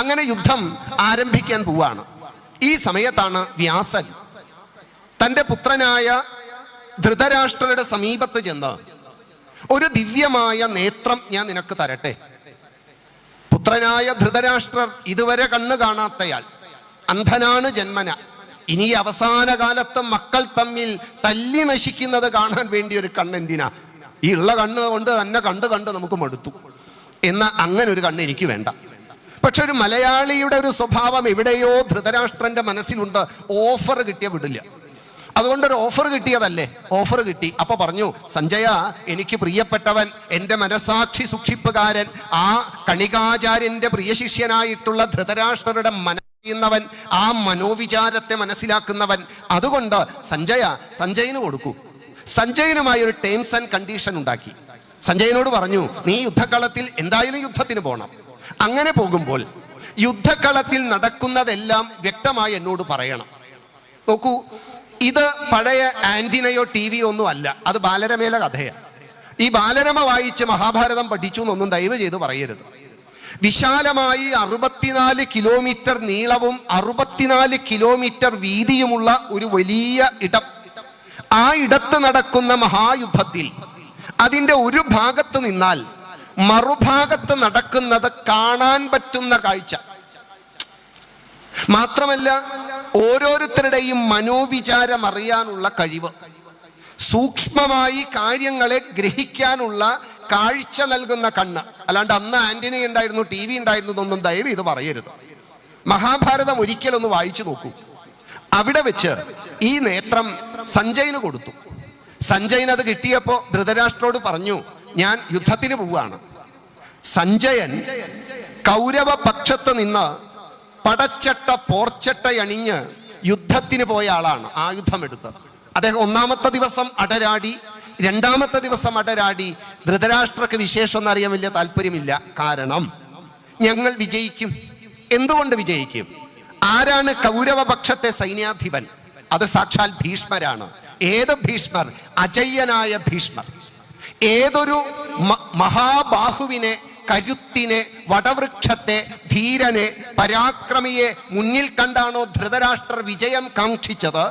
അങ്ങനെ യുദ്ധം ആരംഭിക്കാൻ പോവാണ്. ഈ സമയത്താണ് വ്യാസൻ തന്റെ പുത്രനായ ധൃതരാഷ്ട്രരുടെ സമീപത്ത് ചെന്ന് ഒരു ദിവ്യമായ നേത്രം ഞാൻ നിനക്ക് തരട്ടെ. പുത്രനായ ധൃതരാഷ്ട്രർ ഇതുവരെ കണ്ണു കാണാത്തയാൾ അന്ധനാണ് ജന്മന. ഇനി അവസാന കാലത്ത് മക്കൾ തമ്മിൽ തല്ലി നശിക്കുന്നത് കാണാൻ വേണ്ടി ഒരു കണ്ണെന്തിനാ ഈ ഉള്ള കണ്ണ് കൊണ്ട് തന്നെ കണ്ട് കണ്ട് നമുക്ക് മടുത്തു. എന്ന അങ്ങനെ ഒരു കണ്ണ് എനിക്ക് വേണ്ട. പക്ഷെ ഒരു മലയാളിയുടെ ഒരു സ്വഭാവം എവിടെയോ ധൃതരാഷ്ട്രന്റെ മനസ്സിലുണ്ട്. ഓഫർ കിട്ടിയ വിടില്ല. അതുകൊണ്ട് ഒരു ഓഫർ കിട്ടിയതല്ലേ? ഓഫർ കിട്ടി. അപ്പൊ പറഞ്ഞു സഞ്ജയ എനിക്ക് പ്രിയപ്പെട്ടവൻ എന്റെ മനസാക്ഷി സൂക്ഷിപ്പുകാരൻ ആ കണികാചാര്യന്റെ പ്രിയ ശിഷ്യനായിട്ടുള്ള ധൃതരാഷ്ട്രരുടെ മനസ്സിയുന്നവൻ ആ മനോവിചാരത്തെ മനസ്സിലാക്കുന്നവൻ. അതുകൊണ്ട് സഞ്ജയ സഞ്ജയന് കൊടുക്കൂ. സഞ്ജയനുമായി ഒരു ടേംസ് ആൻഡ് കണ്ടീഷൻ ഉണ്ടാക്കി. സഞ്ജയനോട് പറഞ്ഞു നീ യുദ്ധക്കളത്തിൽ എന്തായാലും യുദ്ധത്തിന് പോകണം അങ്ങനെ പോകുമ്പോൾ യുദ്ധക്കളത്തിൽ നടക്കുന്നതെല്ലാം വ്യക്തമായി എന്നോട് പറയണം. നോക്കൂ ഇത് പഴയ ആന്റിനയോ ടി വിയോ ഒന്നും അല്ല. അത് ബാലരമയിലെ കഥയാണ്. ഈ ബാലരമ വായിച്ച് മഹാഭാരതം പഠിച്ചു എന്നൊന്നും ദയവ് ചെയ്ത് പറയരുത്. വിശാലമായി അറുപത്തിനാല് കിലോമീറ്റർ നീളവും അറുപത്തിനാല് കിലോമീറ്റർ വീതിയുമുള്ള ഒരു വലിയ ഇടം. ആ ഇടത്ത് നടക്കുന്ന മഹായുദ്ധത്തിൽ അതിന്റെ ഒരു ഭാഗത്ത് നിന്നാൽ മറുഭാഗത്ത് നടക്കുന്നത് കാണാൻ പറ്റുന്ന കാഴ്ച. മാത്രമല്ല ഓരോരുത്തരുടെയും മനോവിചാരം അറിയാനുള്ള കഴിവ്. സൂക്ഷ്മമായി കാര്യങ്ങളെ ഗ്രഹിക്കാനുള്ള കാഴ്ച നൽകുന്ന കണ്ണ്. അല്ലാണ്ട് അന്ന് ആന്റണി ഉണ്ടായിരുന്നു ടി വി ഉണ്ടായിരുന്നു എന്നൊന്നും ദയവ് ഇത് പറയരുത്. മഹാഭാരതം ഒരിക്കലൊന്ന് വായിച്ചു നോക്കൂ. അവിടെ വെച്ച് ഈ നേത്രം സഞ്ജയന് കൊടുത്തു. സഞ്ജയൻ അത് കിട്ടിയപ്പോ ധൃതരാഷ്ട്രോട് പറഞ്ഞു ഞാൻ യുദ്ധത്തിന് പോവുകയാണ്. സഞ്ജയൻ കൗരവ പക്ഷത്ത് നിന്ന് പടച്ചട്ട പോർച്ചട്ടയണിഞ്ഞ് യുദ്ധത്തിന് പോയ ആളാണ് ആയുധമെടുത്തത്. അദ്ദേഹം ഒന്നാമത്തെ ദിവസം അടരാടി രണ്ടാമത്തെ ദിവസം അടരാടി ധൃതരാഷ്ട്രക്ക് വിശേഷം എന്നറിയാൻ വലിയ താല്പര്യമില്ല. കാരണം ഞങ്ങൾ വിജയിക്കും. എന്തുകൊണ്ട് വിജയിക്കും? ആരാണ് കൗരവപക്ഷത്തെ സൈന്യാധിപൻ? അത് സാക്ഷാൽ ഭീഷ്മരാണ്. ഏത് ഭീഷ്മർ? അജയ്യനായ ഭീഷ്മർ. ഏതൊരു മഹാബാഹുവിനെ കരുത്തിനെ വടവൃക്ഷത്തെ ധീരനെ പരാക്രമിയെ മുന്നിൽ കണ്ടാണോ ധൃതരാഷ്ട്രർ വിജയം കാക്ഷിച്ചത്?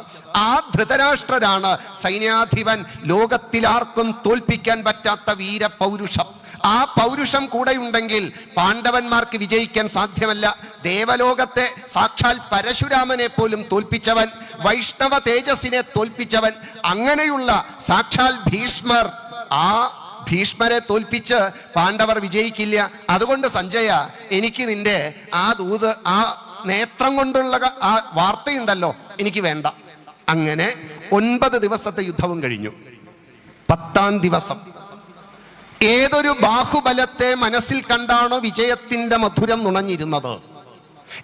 ആ ധൃതരാഷ്ട്രരാണ് സൈന്യാധിപൻ ലോകത്തിലാർക്കും തോൽപ്പിക്കാൻ പറ്റാത്ത വീരപൗരുഷം. ആ പൗരുഷം കൂടെയുണ്ടെങ്കിൽ പാണ്ഡവന്മാർക്ക് വിജയിക്കാൻ സാധ്യമല്ല. ദേവലോകത്തെ സാക്ഷാൽ പരശുരാമനെ പോലും തോൽപ്പിച്ചവൻ വൈഷ്ണവ തേജസ്സിനെ തോൽപ്പിച്ചവൻ അങ്ങനെയുള്ള സാക്ഷാൽ ഭീഷ്മർ ആ ഭീഷ്മരെ തോൽപ്പിച്ച് പാണ്ഡവർ വിജയിക്കില്ല. അതുകൊണ്ട് സഞ്ജയ എനിക്ക് നിന്റെ ആ ദൂത് ആ നേത്രം കൊണ്ടുള്ള ആ വാർത്തയുണ്ടല്ലോ എനിക്ക് വേണ്ട. അങ്ങനെ ഒൻപത് ദിവസത്തെ യുദ്ധവും കഴിഞ്ഞു. പത്താം ദിവസം. ഏതൊരു ബാഹുബലത്തെ മനസ്സിൽ കണ്ടാണോ വിജയത്തിന്റെ മധുരം നുണഞ്ഞിരുന്നത്?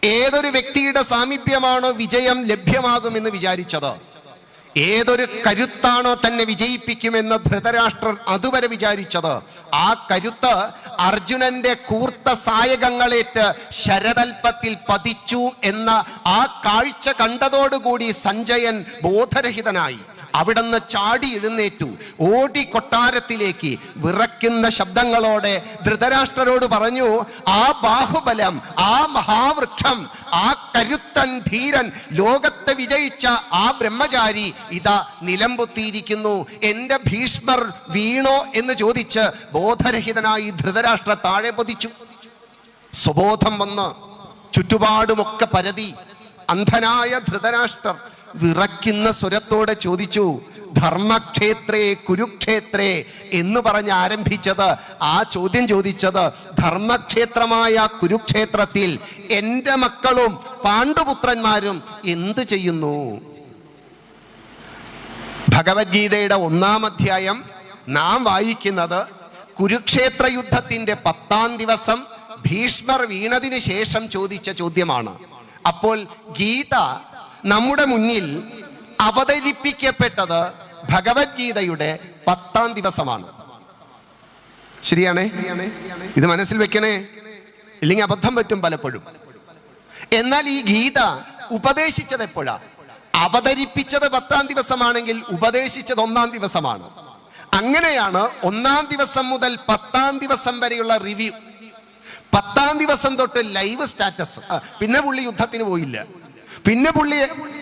ഏതൊരു വ്യക്തിയുടെ സാമീപ്യമാണോ വിജയം ലഭ്യമാകുമെന്ന് വിചാരിച്ചത്? ഏതൊരു കരുത്താണോ തന്നെ വിജയിപ്പിക്കുമെന്ന് ധൃതരാഷ്ട്രർ അതുവരെ വിചാരിച്ചത്. ആ കരുത്ത് അർജുനന്റെ കൂർത്ത സായകങ്ങളേറ്റ് ശരതൽപ്പത്തിൽ പതിച്ചു എന്ന ആ കാഴ്ച കണ്ടതോടുകൂടി സഞ്ജയൻ ബോധരഹിതനായി. അവിടുന്ന് ചാടി എഴുന്നേറ്റു. ഓടി കൊട്ടാരത്തിലേക്ക് വിറയ്ക്കുന്ന ശബ്ദങ്ങളോടെ ധൃതരാഷ്ട്രരോട് പറഞ്ഞു ആ ബാഹുബലം ആ മഹാവൃക്ഷം ആ കരുത്തൻ ധീരൻ ലോകത്തെ വിജയിച്ച ആ ബ്രഹ്മചാരി ഇതാ നിലംപൊത്തിയിരിക്കുന്നു. എന്റെ ഭീഷ്മർ വീണോ എന്ന് ചോദിച്ച് ബോധരഹിതനായി ധൃതരാഷ്ട്ര താഴെ പൊതിച്ചു. സ്വബോധം വന്ന് ചുറ്റുപാടുമൊക്കെ പരതി അന്ധനായ ധൃതരാഷ്ട്രർ വിറയ്ക്കുന്ന സ്വരത്തോടെ ചോദിച്ചു ധർമ്മക്ഷേത്രേ കുരുക്ഷേത്രേ? എന്ന് പറഞ്ഞ് ആരംഭിച്ചത് ആ ചോദ്യം ചോദിച്ചത് ധർമ്മക്ഷേത്രമായ കുരുക്ഷേത്രത്തിൽ എന്റെ മക്കളും പാണ്ഡുപുത്രന്മാരും എന്ത് ചെയ്യുന്നു? ഭഗവത്ഗീതയുടെ ഒന്നാം അധ്യായം നാം വായിക്കുന്നത് കുരുക്ഷേത്ര യുദ്ധത്തിന്റെ പത്താം ദിവസം ഭീഷ്മർ വീണതിന് ശേഷം ചോദിച്ച ചോദ്യമാണ്. അപ്പോൾ ഗീത നമ്മുടെ മുന്നിൽ അവതരിപ്പിക്കപ്പെട്ടത് ഭഗവത്ഗീതയുടെ പത്താം ദിവസമാണ്. ശരിയാണേ? ഇത് മനസ്സിൽ വെക്കണേ? ഇല്ലെങ്കിൽ അബദ്ധം പറ്റും പലപ്പോഴും. എന്നാൽ ഈ ഗീത ഉപദേശിച്ചത് എപ്പോഴാ? അവതരിപ്പിച്ചത് പത്താം ദിവസമാണെങ്കിൽ ഉപദേശിച്ചത് ഒന്നാം ദിവസമാണ്. അങ്ങനെയാണ് ഒന്നാം ദിവസം മുതൽ പത്താം ദിവസം വരെയുള്ള റിവ്യൂ. പത്താം ദിവസം തൊട്ട് ലൈവ് സ്റ്റാറ്റസ്. പിന്നെ പുള്ളി യുദ്ധത്തിന് പോയില്ല. പിന്നെ പുള്ളി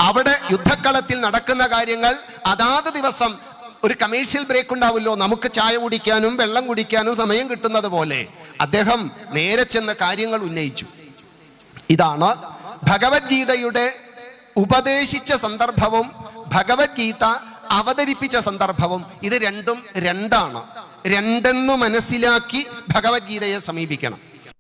അവിടെ യുദ്ധക്കളത്തിൽ നടക്കുന്ന കാര്യങ്ങൾ അതാത് ദിവസം ഒരു കമേഴ്ഷ്യൽ ബ്രേക്ക് ഉണ്ടാവുമല്ലോ. നമുക്ക് ചായ കുടിക്കാനും വെള്ളം കുടിക്കാനും സമയം കിട്ടുന്നത് പോലെ അദ്ദേഹം നേരെ ചെന്ന് കാര്യങ്ങൾ ഉന്നയിച്ചു. ഇതാണ് ഭഗവത്ഗീതയുടെ ഉപദേശിച്ച സന്ദർഭവും ഭഗവത്ഗീത അവതരിപ്പിച്ച സന്ദർഭവും. ഇത് രണ്ടും രണ്ടാണ്. രണ്ടെന്നു മനസ്സിലാക്കി ഭഗവത്ഗീതയെ സമീപിക്കണം.